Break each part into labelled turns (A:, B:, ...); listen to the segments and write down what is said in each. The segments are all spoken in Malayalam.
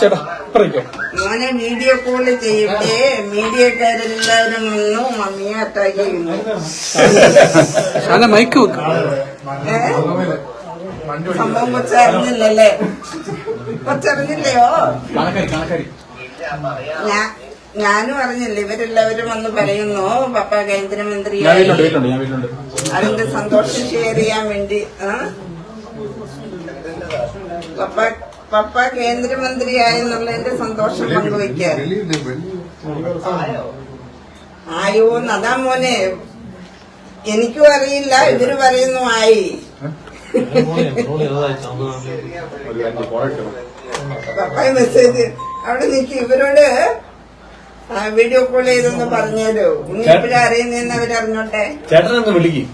A: ചേട്ടാ പറയിക്കോ.
B: മോനെ വീഡിയോ കോൾ ചെയ്യട്ടെ. മീഡിയക്കാരെല്ലാവരും വന്നു. മമ്മിയെ അറ്റാക്ക് ചെയ്യുന്നു.
A: മൈക്ക് വെക്ക്?
B: സംഭവം കൊച്ചറിഞ്ഞില്ലല്ലേ കൊച്ചറിഞ്ഞില്ലയോ ഞാ- ഞാനും അറിഞ്ഞില്ല. ഇവരെല്ലാവരും വന്ന് പറയുന്നു പപ്പ കേന്ദ്രമന്ത്രി അതിന്റെ സന്തോഷം ഷെയർ ചെയ്യാൻ വേണ്ടി ആ? പപ്പ പപ്പ കേന്ദ്രമന്ത്രിയായെന്നുള്ളതിന്റെ സന്തോഷം പങ്കുവയ്ക്കാൻ. ആയോ? അതാ മോനെ? എനിക്കും അറിയില്ല ഇവർ പറയുന്നു ആയി. പപ്പ മെസ്സേജ് അവിടെ നിൽക്കി ഇവരോട് വീഡിയോ കോൾ ചെയ്തെന്ന് പറഞ്ഞാലോ? ഇനി ഇപ്പഴാ അറിയുന്നതെന്ന് അവരറിഞ്ഞോട്ടെ?
A: ചേട്ടനൊന്ന് വിളിക്ക്.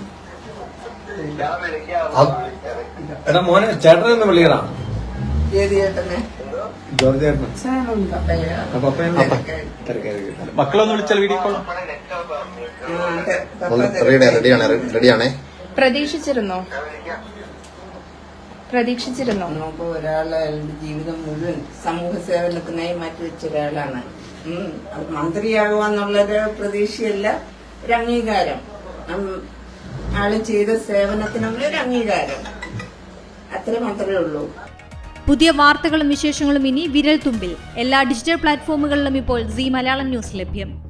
A: എടാ മോനെ
B: ചേട്ടനെ
A: ജോർജ് ചേട്ടൻ.
B: പപ്പയോ?
A: മക്കളൊന്ന് വിളിച്ചാൽ വീഡിയോ കോൾ.
B: ആ, അതെ. പപ്പ
C: റെഡി റെഡിയാണ് റെഡിയാണേ
D: പ്രതീക്ഷിച്ചിരുന്നോ? പ്രതീക്ഷിച്ചിരുന്നോ?
B: ഒരാളെ അയാളുടെ ജീവിതം മുഴുവൻ സമൂഹ സേവനത്തിനായി മാറ്റിവെച്ച ഒരാളാണ്. എന്നുള്ളൊരു പ്രതീക്ഷയല്ല ഒരു അംഗീകാരം. ആൾ ചെയ്ത സേവനത്തിനുള്ള ഒരു അംഗീകാരം. അത്ര മാത്രമേ ഉള്ളൂ.
E: പുതിയ വാർത്തകളും വിശേഷങ്ങളും ഇനി വിരൽ തുമ്പിൽ എല്ലാ ഡിജിറ്റൽ പ്ലാറ്റ്ഫോമുകളിലും ഇപ്പോൾ സി മലയാളം ന്യൂസ് ലഭ്യം.